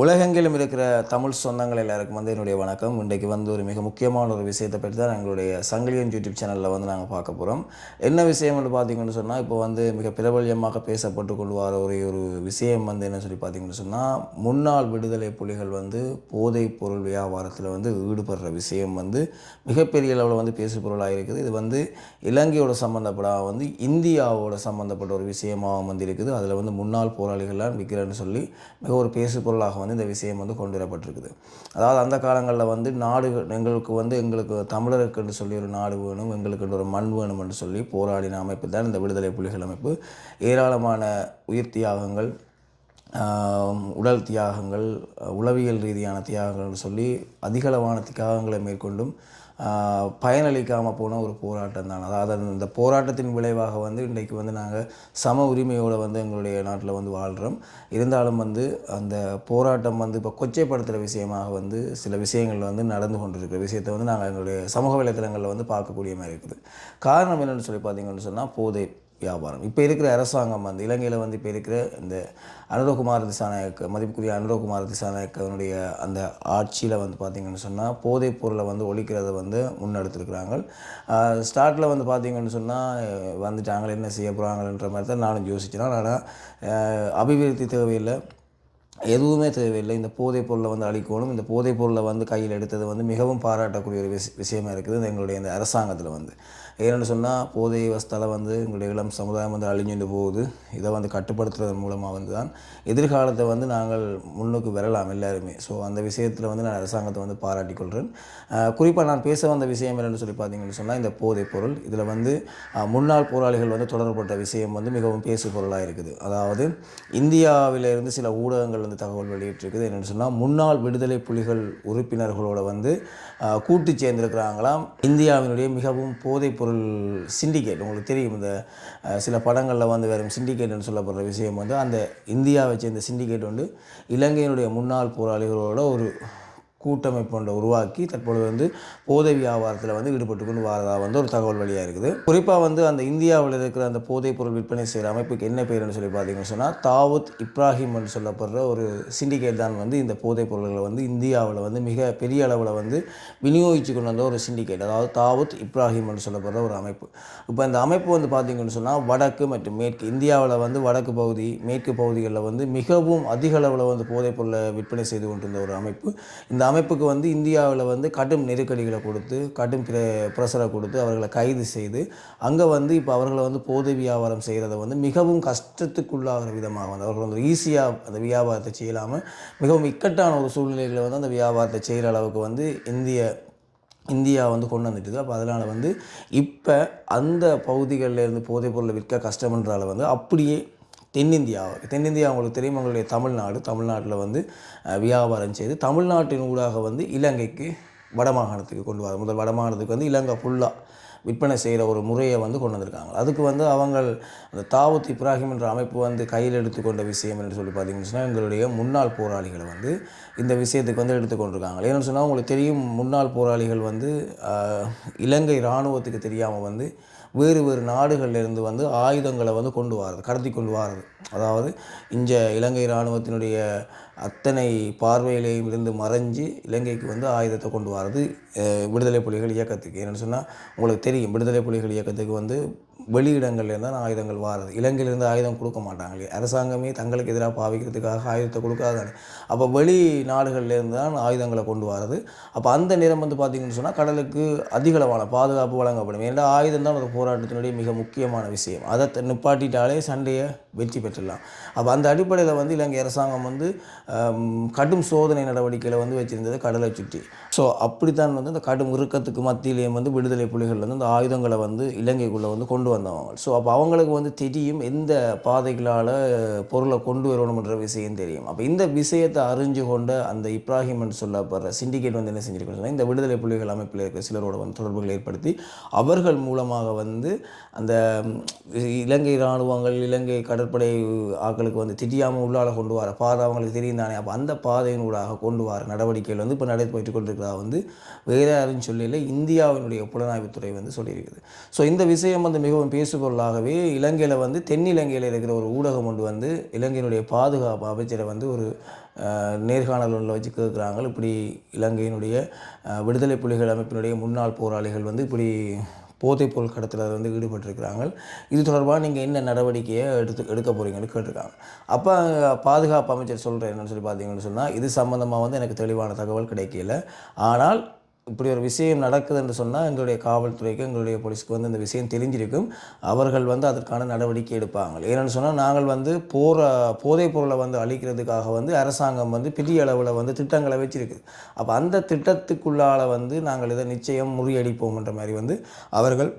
உலகெங்கிலும் இருக்கிற தமிழ் சொந்தங்கள் எல்லாருக்கும் வந்து என்னுடைய வணக்கம். இன்றைக்கு வந்து ஒரு மிக முக்கியமான ஒரு விஷயத்தை பற்றி தான் எங்களுடைய சங்கிலியன் யூடியூப் சேனலில் வந்து நாங்கள் பார்க்க போகிறோம் என்ன விஷயம்னு பார்த்தீங்கன்னு சொன்னால் இப்போ வந்து மிக பிரபல்யமாக பேசப்பட்டு கொள்வார ஒரே ஒரு விஷயம் வந்து என்ன சொல்லி பார்த்தீங்கன்னு சொன்னால் முன்னாள் விடுதலை புலிகள் வந்து போதைப் பொருள் வியாபாரத்தில் வந்து ஈடுபடுற விஷயம் வந்து மிகப்பெரிய அளவில் வந்து பேசு பொருளாக இருக்குது. இது வந்து இலங்கையோட சம்மந்தப்படாம வந்து இந்தியாவோட சம்மந்தப்பட்ட ஒரு விஷயமாக வந்து இருக்குது. அதில் வந்து முன்னாள் போராளிகள்லாம் விற்கிறேன்னு சொல்லி மிக ஒரு பேசு பொருளாக வந்து இந்த விஷயம் வந்து கொண்டு வரப்பட்டிருக்குது. அதாவது அந்த காலங்களில் வந்து நாடு எங்களுக்கு வந்து எங்களுக்கு தமிழருக்குன்னு சொல்லி ஒரு நாடு வேணும் எங்களுக்கு ஒரு மண் வேணும்னு சொல்லி போராடின அமைப்பு தான் இந்த விடுதலை புலிகள் அமைப்பு. ஏராளமான உயிர் தியாகங்கள் உடல் தியாகங்கள் உளவியல் ரீதியான தியாகங்கள்னு சொல்லி அதிகளவான தியாகங்களை மேற்கொண்டும் பயனளிக்காமல் போன ஒரு போராட்டம் தான். அதாவது இந்த போராட்டத்தின் விளைவாக வந்து இன்றைக்கு வந்து நாங்கள் சம உரிமையோடு வந்து எங்களுடைய நாட்டில் வந்து வாழ்கிறோம் இருந்தாலும் வந்து அந்த போராட்டம் வந்து இப்போ கொச்சைப்படுத்துகிற விஷயமாக வந்து சில விஷயங்கள் வந்து நடந்து கொண்டிருக்கிற விஷயத்தை வந்து நாங்கள் எங்களுடைய சமூக வலைத்தளங்களில் வந்து பார்க்கக்கூடிய மாதிரி இருக்குது. காரணம் என்னென்னு சொல்லி பார்த்தீங்கன்னு சொன்னால் போதை. வியாபாரம். இப்போ இருக்கிற அரசாங்கம் வந்து இலங்கையில் வந்து இப்போ இருக்கிற இந்த அனுரகுமார திசாநாயக்க மதிப்புக்குரிய அனுரகுமார திசாநாயக்கனுடைய அந்த ஆட்சியில் வந்து பார்த்திங்கன்னு சொன்னால் போதைப் பொருளை வந்து ஒழிக்கிறத வந்து முன்னெடுத்துருக்குறாங்க. ஸ்டார்ட்டில் வந்து பார்த்திங்கன்னு சொன்னால் வந்துட்டாங்க என்ன செய்ய போகிறாங்கன்ற மாதிரி தான் நானும் யோசிச்சேன் ஆனால் அபிவிருத்தி தேவையில்லை. எதுவுமே தேவையில்லை. இந்த போதைப் பொருளை வந்து அழிக்கணும். இந்த போதைப் பொருளை வந்து கையில் எடுத்தது வந்து மிகவும் பாராட்டக்கூடிய ஒரு விஷயமா இருக்குது. எங்களுடைய இந்த அரசாங்கத்தில் வந்து. ஏன்னு சொன்னால் போதை வஸ்தால வந்து எங்களுடைய இளம் சமுதாயம் வந்து அழிஞ்சுட்டு போகுது. இதை வந்து கட்டுப்படுத்துறதன் மூலமாக வந்து தான் எதிர்காலத்தை வந்து நாங்கள் முன்னுக்கு வரலாம் எல்லாருமே. ஸோ அந்த விஷயத்தில் வந்து நான் அரசாங்கத்தை வந்து பாராட்டிக் கொள்கிறேன். குறிப்பாக நான் பேச வந்த விஷயம் என்னென்னு சொல்லி பார்த்தீங்கன்னு சொன்னால் இந்த போதைப் பொருள். இதில் வந்து முன்னாள் போராளிகள் வந்து தொடர்பட்ட விஷயம் வந்து மிகவும் பேசு பொருளாக இருக்குது. அதாவது இந்தியாவிலிருந்து சில ஊடகங்கள் வந்து தகவல் வெளியிட்டிருக்குது. என்னென்னு சொன்னால் முன்னாள் விடுதலை புலிகள் உறுப்பினர்களோட வந்து கூட்டு சேர்ந்திருக்கிறாங்களாம். இந்தியாவினுடைய மிகவும் போதைப் பொருள் சிண்டிகேட் உங்களுக்கு தெரியும் இந்த சில படங்களில் வந்து வரும் சிண்டிகேட்னு சொல்லப்படுற விஷயம் வந்து அந்த இந்தியாவை சேர்ந்த சிண்டிகேட் வந்து இலங்கையினுடைய முன்னாள் போராளிகளோட ஒரு கூட்டமைப்பு ஒன்றை உருவாக்கி தற்பொழுது வந்து போதை வியாபாரத்தில் வந்து ஈடுபட்டு கொண்டு வரதா வந்து ஒரு தகவல் வழியாக இருக்குது. குறிப்பாக வந்து அந்த இந்தியாவில் இருக்கிற அந்த போதைப் பொருள் விற்பனை செய்கிற அமைப்புக்கு என்ன பேருன்னு சொல்லி பார்த்தீங்கன்னு சொன்னால் தாவூத் இப்ராஹிம் என்று சொல்லப்படுற ஒரு சிண்டிகேட் தான் வந்து இந்த போதைப் பொருள்களை வந்து இந்தியாவில் வந்து மிக பெரிய அளவில் வந்து விநியோகித்து கொண்டு வந்த ஒரு சிண்டிகேட் அதாவது தாவூத் இப்ராஹிம் என்று சொல்லப்படுற ஒரு அமைப்பு. இப்போ இந்த அமைப்பு வந்து பார்த்தீங்கன்னு சொன்னால் வடக்கு மற்றும் மேற்கு இந்தியாவில் வந்து வடக்கு பகுதி மேற்கு பகுதிகளில் வந்து மிகவும் அதிக அளவில் வந்து போதைப் பொருளை விற்பனை செய்து கொண்டிருந்த ஒரு அமைப்பு. இந்த அமைப்புக்கு வந்து இந்தியாவில் வந்து கடும் நெருக்கடிகளை கொடுத்து கடும் பிர பிரஷரை கொடுத்து அவர்களை கைது செய்து அங்கே வந்து இப்போ அவர்களை வந்து போதை வியாபாரம் செய்கிறத வந்து மிகவும் கஷ்டத்துக்குள்ளாகிற விதமாக வந்து அவர்கள் வந்து ஈஸியாக அந்த வியாபாரத்தை செய்யலாமல் மிகவும் இக்கட்டான ஒரு சூழ்நிலையில் வந்து அந்த வியாபாரத்தை செய்கிற அளவுக்கு வந்து இந்திய இந்தியா வந்து கொண்டு வந்துட்டுது. அப்போ அதனால் வந்து இப்போ அந்த பகுதிகளில் இருந்து போதைப் பொருளை விற்க கஷ்டமன்றால் வந்து அப்படியே தென்னிந்தியா தென்னிந்தியா உங்களுக்கு தெரியும் உங்களுடைய தமிழ்நாடு. தமிழ்நாட்டில் வந்து வியாபாரம் செய்து தமிழ்நாட்டின் ஊடாக வந்து இலங்கைக்கு வடமாகாணத்துக்கு கொண்டு வர முதல் வடமாகாணத்துக்கு வந்து இலங்கை ஃபுல்லாக விற்பனை செய்கிற ஒரு முறையை வந்து கொண்டு வந்திருக்காங்க. அதுக்கு வந்து அவங்கள் அந்த தாவூத் இப்ராஹிம் என்ற அமைப்பு வந்து கையில் எடுத்துக்கொண்ட விஷயம் என்று சொல்லி பார்த்தீங்கன்னு சொன்னால் எங்களுடைய முன்னாள் போராளிகளை வந்து இந்த விஷயத்துக்கு வந்து எடுத்துக்கொண்டிருக்காங்க ஏன்னு சொன்னால் உங்களுக்கு தெரியும் முன்னாள் போராளிகள் வந்து இலங்கை இராணுவத்துக்கு தெரியாமல் வந்து வேறு வேறு நாடுகளிலிருந்து வந்து ஆயுதங்களை வந்து கொண்டு வாரது கடத்தி கொண்டு வாரது. அதாவது இந்த இலங்கை இராணுவத்தினுடைய அத்தனை பார்வையிலையும் இருந்து மறைஞ்சு இலங்கைக்கு வந்து ஆயுதத்தை கொண்டு வரது விடுதலை புலிகள் இயக்கத்துக்கு. என்னென்னு சொன்னால் உங்களுக்கு தெரியும் விடுதலை புலிகள் இயக்கத்துக்கு வந்து வெளியிடங்கள்லேருந்து தான் ஆயுதங்கள் வாருது. இலங்கையிலேருந்து ஆயுதம் கொடுக்க மாட்டாங்களே. அரசாங்கமே தங்களுக்கு எதிராக பாவிக்கிறதுக்காக ஆயுதத்தை கொடுக்காதானே. அப்போ வெளி நாடுகள்லேருந்து தான் ஆயுதங்களை கொண்டு வரது. அப்போ அந்த நேரம் வந்து பார்த்திங்கன்னு சொன்னால் கடலுக்கு அதிகளவான பாதுகாப்பு வழங்கப்படும். ஏன்னா ஆயுதம் தான் ஒரு போராட்டத்தினுடைய மிக முக்கியமான விஷயம். அதை நிப்பாட்டிட்டாலே சண்டையை வெற்றி பெற்றுடலாம். அப்போ அந்த அடிப்படையில் வந்து இலங்கை அரசாங்கம் வந்து கடும் சோதனை நடவடிக்கையில் வந்து வச்சிருந்தது கடலை சுற்றி. ஸோ அப்படித்தான் வந்து அந்த கடும் இறுக்கத்துக்கு மத்தியிலேயும் வந்து விடுதலை புலிகள் வந்து அந்த ஆயுதங்களை வந்து இலங்கைக்குள்ளே வந்து கொண்டு வந்தவங்க ஸோ அப்போ அவங்களுக்கு வந்து தெரியும் எந்த பாதைகளால் பொருளை கொண்டு வரணுன்ற விஷயம் தெரியும். அப்போ இந்த விஷயத்தை அறிஞ்சு கொண்ட அந்த இப்ராஹிம்னு சொல்லப்படுற சிண்டிகேட் வந்து என்ன செஞ்சிருக்கணும் இந்த விடுதலை புலிகள் அமைப்பில் இருக்கிற சிலரோட வந்து தொடர்புகளை ஏற்படுத்தி அவர்கள் மூலமாக வந்து அந்த இலங்கை இராணுவங்கள் இலங்கை கடற்படை ஆக்களுக்கு வந்து தெரியாமல் உள்ளால கொண்டு வர பாதை அவங்களுக்கு தெரியும் தானே. அப்போ அந்த பாதையினூடாக கொண்டு வர நடவடிக்கைகள் வந்து இப்போ நடைபெற்று கொண்டிருக்கிறதா வந்து வேற யாருன்னு சொல்லல இந்தியாவினுடைய புலனாய்வுத்துறை வந்து சொல்லியிருக்குது. ஸோ இந்த விஷயம் வந்து மிகவும் மிகவும் பேசுபொருளாகவே இலங்கையில் வந்து தென்னிலங்கையில் இருக்கிற ஒரு ஊடகம் ஒன்று வந்து இலங்கையினுடைய பாதுகாப்பு அமைச்சரை வந்து ஒரு நேர்காணல் ஒன்றில் வச்சு கேட்குறாங்க இப்படி இலங்கையினுடைய விடுதலை புலிகள் அமைப்பினுடைய முன்னாள் போராளிகள் வந்து இப்படி போதைப்பொருள் கடத்தலில் வந்து ஈடுபட்டிருக்கிறாங்க. இது தொடர்பாக நீங்கள் என்ன நடவடிக்கையை எடுத்து எடுக்க போகிறீங்கன்னு கேட்டிருக்காங்க. அப்போ பாதுகாப்பு அமைச்சர் சொல்கிறேன் என்னன்னு சொல்லி பார்த்தீங்கன்னு சொன்னால் இது சம்மந்தமாக வந்து எனக்கு தெளிவான தகவல் கிடைக்கல. ஆனால் இப்படி ஒரு விஷயம் நடக்குதுன்னு சொன்னால் எங்களுடைய காவல்துறைக்கு எங்களுடைய போலீஸ்க்கு வந்து இந்த விஷயம் தெரிஞ்சிருக்கும். அவர்கள் வந்து அதற்கான நடவடிக்கை எடுப்பாங்க. ஏன்னு சொன்னால் நாங்கள் வந்து போகிற போதைப் பொருளை வந்து அழிக்கிறதுக்காக வந்து அரசாங்கம் வந்து பெரிய அளவில் வந்து திட்டங்களை வச்சுருக்குது அப்போ அந்த திட்டத்துக்குள்ளால வந்து நாங்கள் இதை நிச்சயம் முறியடிப்போம்ன்ற மாதிரி வந்து அவர்கள்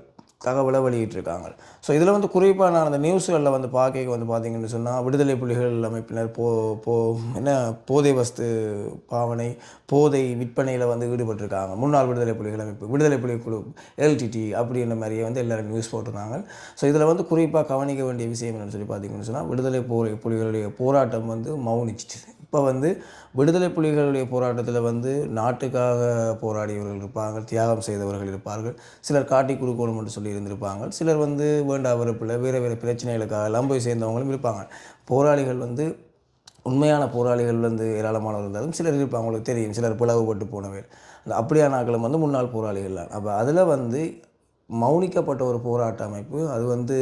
தகவலை வெளியிட்டிருக்காங்க. ஸோ இதில் வந்து குறிப்பாக நான் அந்த நியூஸ்களில் வந்து பார்க்க வந்து பார்த்தீங்கன்னு சொன்னால் விடுதலை புலிகள் அமைப்பினர் போ போ என்ன போதை வஸ்து பாவனை போதை விற்பனையில் வந்து ஈடுபட்டிருக்காங்க. முன்னாள் விடுதலை புலிகள் அமைப்பு விடுதலை புலி குழு எல்டிடி அப்படின்ற மாதிரியே வந்து எல்லோரும் நியூஸ் போட்டிருந்தாங்க. ஸோ இதில் வந்து குறிப்பாக கவனிக்க வேண்டிய விஷயம் என்னன்னு சொல்லி பார்த்தீங்கன்னு சொன்னால் விடுதலை போ புலிகளுடைய போராட்டம் வந்து மௌனிச்சிட்டு இப்போ வந்து விடுதலை புலிகளுடைய போராட்டத்தில் வந்து நாட்டுக்காக போராடியவர்கள் இருப்பாங்க தியாகம் செய்தவர்கள் இருப்பார்கள். சிலர் காட்டி கொடுக்கணும் என்று சொல்லி இருந்திருப்பாங்க. சிலர் வந்து வேண்டா வெறுப்பில் வேறு வேறு பிரச்சனைகளுக்காக எல்லாம் போய் சேர்ந்தவங்களும் இருப்பாங்க. போராளிகள் வந்து உண்மையான போராளிகள் வந்து ஏராளமானவர் இருந்தாலும் சிலர் இருப்பாங்க. அவங்களுக்கு தெரியும் சிலர் பிளவுபட்டு போனவர். அந்த அப்படியான ஆக்களும் வந்து முன்னாள் போராளிகள் தான். அப்போ அதில் வந்து மௌனிக்கப்பட்ட ஒரு போராட்ட அமைப்பு அது வந்து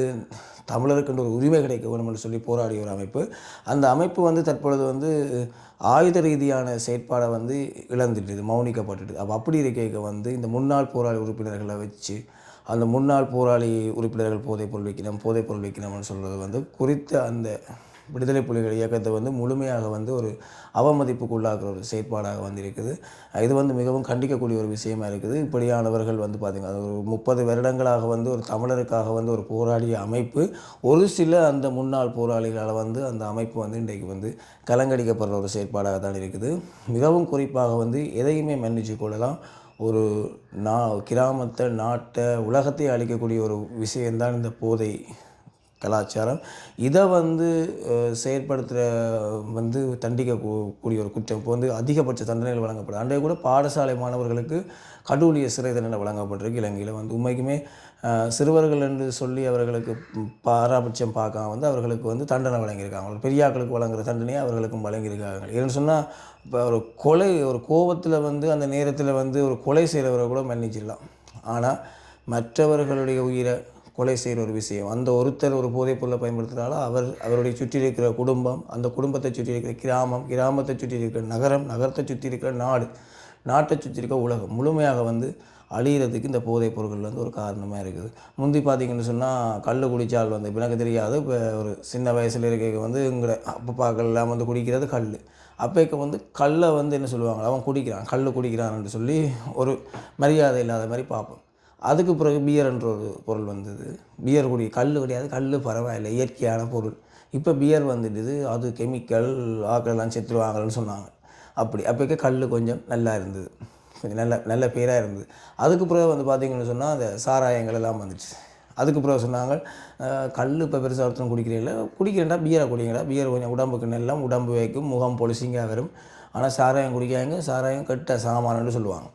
தமிழருக்குன்ற ஒரு உரிமை கிடைக்க வேணும்னு சொல்லி போராடிய ஒரு அமைப்பு. அந்த அமைப்பு வந்து தற்பொழுது வந்து ஆயுத ரீதியான செயற்பாடை வந்து இழந்துட்டுது மௌனிக்கப்பட்டுட்டு அப்போ அப்படி இருக்க வந்து இந்த முன்னாள் போராளி உறுப்பினர்களை வச்சு அந்த முன்னாள் போராளி உறுப்பினர்கள் போதைப்பொருள் வைக்கணும் போதைப்பொருள் வைக்கணும்னு சொல்கிறது வந்து குறித்த அந்த விடுதலை புலிகள் இயக்கத்தை வந்து முழுமையாக வந்து ஒரு அவமதிப்புக்குள்ளாக்குற ஒரு செயற்பாடாக வந்திருக்குது. இது வந்து மிகவும் கண்டிக்கக்கூடிய ஒரு விஷயமா இருக்குது. இப்படியானவர்கள் வந்து பார்த்திங்கன்னா அது ஒரு முப்பது வருடங்களாக வந்து ஒரு தமிழருக்காக வந்து ஒரு போராடிய அமைப்பு ஒரு சில அந்த முன்னாள் போராளிகளால் வந்து அந்த அமைப்பு வந்து இன்றைக்கு வந்து கலங்கடிக்கப்படுற ஒரு செயற்பாடாக தான் இருக்குது. மிகவும் குறிப்பாக வந்து எதையுமே மன்னிச்சு கொள்ளலாம். ஒரு நா கிராமத்தை நாட்டை உலகத்தை அழிக்கக்கூடிய ஒரு விஷயந்தான் இந்த போதை கலாச்சாரம். இதை வந்து செயற்படுத்துகிற வந்து தண்டிக்க கூடிய ஒரு குற்றம். இப்போ வந்து அதிகபட்ச தண்டனைகள் வழங்கப்படுது அன்றைய கூட பாடசாலை மாணவர்களுக்கு கடூழிய சிறை தண்டனை வழங்கப்பட்டிருக்கு. இலங்கையில் வந்து உண்மைக்குமே சிறுவர்கள் என்று சொல்லி அவர்களுக்கு பாராபட்சம் பார்க்காம வந்து அவர்களுக்கு வந்து தண்டனை வழங்கியிருக்காங்க. பெரியாக்களுக்கு வழங்குற தண்டனையை அவர்களுக்கும் வழங்கியிருக்காங்க. ஏன்னு சொன்னால் இப்போ ஒரு கொலை ஒரு கோபத்தில் வந்து அந்த நேரத்தில் வந்து ஒரு கொலை செய்கிறவரை கூட மன்னிச்சிடலாம். ஆனால் மற்றவர்களுடைய உயிரை கொலை செய்கிற ஒரு விஷயம். அந்த ஒருத்தர் ஒரு போதைப்பொருளை பொருளை அவர் அவருடைய சுற்றி இருக்கிற குடும்பம் அந்த குடும்பத்தை சுற்றி இருக்கிற கிராமம் கிராமத்தை சுற்றி இருக்கிற நகரம் நகரத்தை சுற்றி இருக்கிற நாடு நாட்டை சுற்றி இருக்கிற உலகம் முழுமையாக வந்து அழியிறதுக்கு இந்த போதைப் பொருட்கள் வந்து ஒரு காரணமாக இருக்குது. முந்தி பார்த்தீங்கன்னு சொன்னால் கல் குடித்தால் வந்து இப்போ எனக்கு தெரியாது. இப்போ ஒரு சின்ன வயசில் இருக்க வந்து எங்களை அப்பப்பாக்கள் எல்லாம் வந்து குடிக்கிறது கல் அப்போக்கு வந்து கல்லை வந்து என்ன சொல்லுவாங்க? அவன் குடிக்கிறான் கல் குடிக்கிறான்னு சொல்லி ஒரு மரியாதை இல்லாத மாதிரி பார்ப்போம். அதுக்கு பிறகு பியர்ன்ற ஒரு பொருள் வந்தது. பியர் குடி கல் கிடையாது கல் பரவாயில்லை இயற்கையான பொருள். இப்போ பியர் வந்துடுது அது கெமிக்கல் ஆக்கெல்லாம் செத்துருவாங்கன்னு சொன்னாங்க. அப்படி அப்போக்கே கல் கொஞ்சம் நல்லா இருந்தது. கொஞ்சம் நல்ல நல்ல பேராக இருந்தது. அதுக்கு பிறகு வந்து பார்த்தீங்கன்னு சொன்னால் அந்த சாராயங்கள் எல்லாம் வந்துச்சு. அதுக்கு பிறகு சொன்னாங்க கல் இப்போ பெருசாக ஒருத்தரும் குடிக்கிறீங்களா குடிக்கிறேன்டா பியரை குடிங்கடா பியர் கொஞ்சம் உடம்புக்கு நெல்லாம் உடம்பு வைக்கும் முகம் பொலிசிங்காக வரும். ஆனால் சாராயம் குடிக்காங்க சாராயம் கெட்ட சாமானன்னு சொல்லுவாங்க.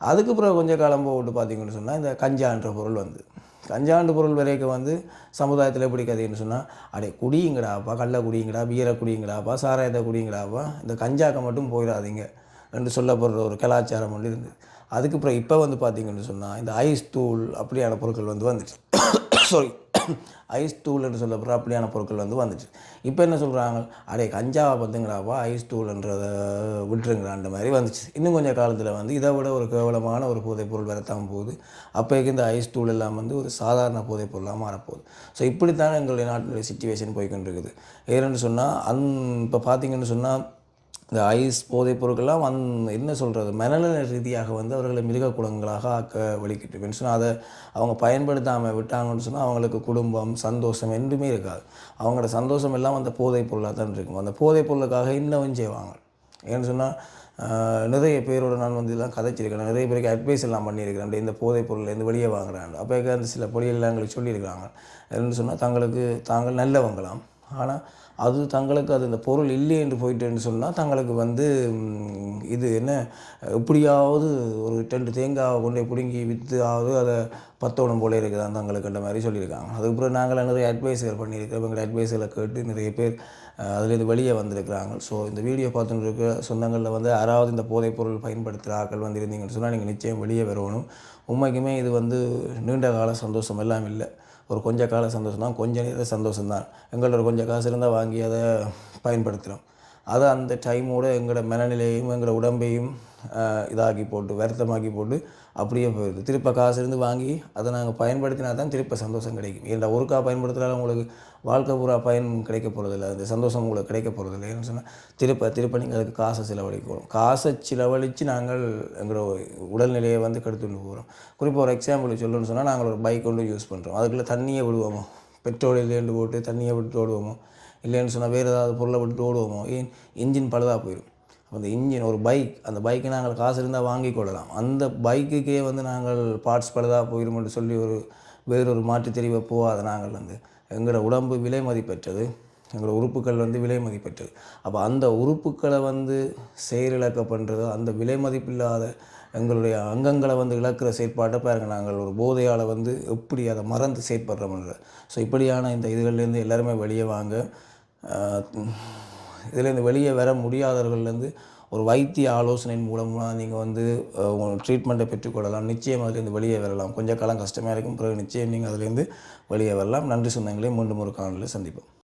அதுக்கு பிறகு கொஞ்சம் காலம் போட்டு பார்த்தீங்கன்னு சொன்னால் இந்த கஞ்சான்ற பொருள் வந்து. கஞ்சாண்டு பொருள் வரைக்கும் வந்து சமுதாயத்தில் எப்படி கதைன்னு சொன்னால் அடே குடிங்கடாப்பா கள்ள குடிங்கடா பீரை குடிங்கடாப்பா சாராயத்தை குடிங்கடாப்பா இந்த கஞ்சாக்க மட்டும் போயிடாதீங்க என்று சொல்லப்படுற ஒரு கலாச்சாரம் ஒன்று இருந்தது. அதுக்கப்புறம் இப்போ வந்து பார்த்தீங்கன்னு சொன்னால் இந்த ஐஸ் தூள் அப்படியான பொருட்கள் வந்து வந்துச்சு. சாரி ஐஸ் தூள் என்று சொல்லப்படுற அப்படியான பொருட்கள் வந்து வந்துச்சு. இப்போ என்ன சொல்கிறாங்க அடே கஞ்சாவை பார்த்துங்களாப்பா ஐஸ் தூள்ன்றதை விட்டுருங்களான்ற மாதிரி வந்துச்சு. இன்னும் கொஞ்சம் காலத்தில் வந்து இதை விட ஒரு கேவலமான ஒரு போதைப் பொருள் வரத்தான் போகுது. அப்போக்கு இந்த ஐஸ் தூள் எல்லாம் வந்து ஒரு சாதாரண போதைப் பொருளாக மாறப்போகுது. ஸோ இப்படித்தான் எங்களுடைய நாட்டினுடைய சுச்சுவேஷன் போய்கொண்டிருக்குது ஏன்னு சொன்னால் அந் இப்போ பார்த்தீங்கன்னு சொன்னால் இந்த ஐஸ் போதைப் பொருட்கள்லாம் வந் என்ன சொல்கிறது மனநல ரீதியாக வந்து அவர்களை மிருக குலங்களாக ஆக்க வலிக்கிட்டு சொன்னால் அதை அவங்க பயன்படுத்தாமல் விட்டாங்கன்னு சொன்னால் அவங்களுக்கு குடும்பம் சந்தோஷம் என்றுமே இருக்காது. அவங்களோட சந்தோஷம் எல்லாம் அந்த போதைப் பொருளாக தான் இருக்கும். அந்த போதைப் பொருளுக்காக இன்னும் செய்வாங்க. ஏன்னு சொன்னால் நிறைய பேரோட நான் வந்து இதெல்லாம் கதைச்சிருக்கிறேன் நிறைய பேருக்கு அட்வைஸ் எல்லாம் பண்ணியிருக்கிறேன். இந்த போதைப் பொருள்லேருந்து வெளியே வாங்குறாங்க. அப்போ அந்த சில பொழியெல்லாம் எங்களுக்கு சொல்லியிருக்கிறாங்க. என்னன்னு சொன்னால் தங்களுக்கு தாங்கள் நல்லவங்களாம். ஆனால் அது தங்களுக்கு அது இந்த பொருள் இல்லை என்று போயிட்டேன்னு சொன்னால் தங்களுக்கு வந்து இது என்ன எப்படியாவது ஒரு ரெண்டு தேங்காவை கொண்டு பிடுங்கி விற்று ஆகுது அதை பத்தோணம் போல இருக்குதான் தங்களுக்குன்ற மாதிரி சொல்லியிருக்காங்க. அதுக்கப்புறம் நாங்கள் நிறைய அட்வைஸுகள் பண்ணியிருக்கிறோம். எங்களை அட்வைஸுகளை கேட்டு நிறைய பேர் அதுலேருந்து வெளியே வந்திருக்கிறாங்க. ஸோ இந்த வீடியோ பார்த்துட்டு இருக்க சொந்தங்களில் வந்து யாராவது இந்த போதைப் பொருள் பயன்படுத்துகிற ஆக்கள் வந்து இருந்தீங்கன்னு சொன்னால் நீங்கள் நிச்சயம் வெளியே வரணும். உண்மைக்குமே இது வந்து நீண்ட கால சந்தோஷம் எல்லாம் இல்லை. ஒரு கொஞ்ச கால சந்தோஷம் தான் கொஞ்ச நேர சந்தோஷம் தான் எங்கள்ட்ட ஒரு கொஞ்சம் காசு இருந்தால் வாங்கி அதை பயன்படுத்துகிறோம் அதை அந்த டைமோட எங்களோட மனநிலையையும் எங்களோட உடம்பையும் இதாகி இதாக்கி போட்டு வருத்தமாக்கி போட்டு அப்படியே போயிடுது. திருப்ப காசு இருந்து வாங்கி அதை நாங்கள் பயன்படுத்தினா தான் திருப்ப சந்தோஷம் கிடைக்கும். ஏன்டா ஒருக்கா பயன்படுத்தினாலும் உங்களுக்கு வாழ்க்கை பூரா பயன் கிடைக்க போகிறதில்ல அந்த சந்தோஷம் உங்களுக்கு கிடைக்க போகிறதில்ல ஏன்னு சொன்னால் திருப்ப திருப்ப நீங்கள் அதுக்கு காசை செலவழிக்கணும். காசை செலவழித்து நாங்கள் எங்களோட உடல்நிலையை வந்து கெடுத்துட்டு போகிறோம் குறிப்பாக ஒரு எக்ஸாம்பிள் சொல்லணும்னு சொன்னால் நாங்கள் ஒரு பைக் கொண்டு யூஸ் பண்ணுறோம் அதுக்குள்ளே தண்ணியை விடுவோமோ? பெட்ரோல் இல்லைன்னு போட்டு தண்ணியை விட்டு ஓடுவோமோ? இல்லைன்னு சொன்னால் வேறு ஏதாவது பொருளை விட்டு ஓடுவோமோ? ஏன் இன்ஜின் பழுதாக போயிடும் அந்த இன்ஜின் ஒரு பைக் அந்த பைக்கை நாங்கள் காசு இருந்தால் வாங்கி கொள்ளலாம். அந்த பைக்குக்கே வந்து நாங்கள் பார்ட்ஸ் பழுதாக போயிடும்னு சொல்லி ஒரு வேறொரு மாற்று தெரிவை போகாத நாங்கள் வந்து எங்களோட உடம்பு விலை மதிப்பெற்றது. எங்களோட உறுப்புகள் வந்து விலை மதிப்பெற்றது. அப்போ அந்த உறுப்புக்களை வந்து செயலிழக்க பண்ணுறதோ அந்த விலை மதிப்பில்லாத எங்களுடைய அங்கங்களை வந்து இழக்கிற செயற்பாட்டை பாருங்கள் நாங்கள் ஒரு போதையால் வந்து எப்படி அதை மறந்து செயற்படுறோம்ன்ற ஸோ இப்படியான இந்த இதுகள்லேருந்து எல்லாருமே வெளியே வாங்க. இதுலேருந்து வெளியே வர முடியாதவர்கள்லேருந்து ஒரு வைத்திய ஆலோசனையின் மூலமாக நீங்கள் வந்து உங்கள் ட்ரீட்மெண்ட்டை பெற்றுக்கொள்ளலாம். நிச்சயம் அதுலேருந்து வெளியே வரலாம். கொஞ்சம் காலம் கஷ்டமாக இருக்கும். பிறகு நிச்சயம் நீங்கள் அதுலேருந்து வெளியே வரலாம். நன்றி சொந்தங்களே. மீண்டும் ஒரு காணொலியில் சந்திப்போம்.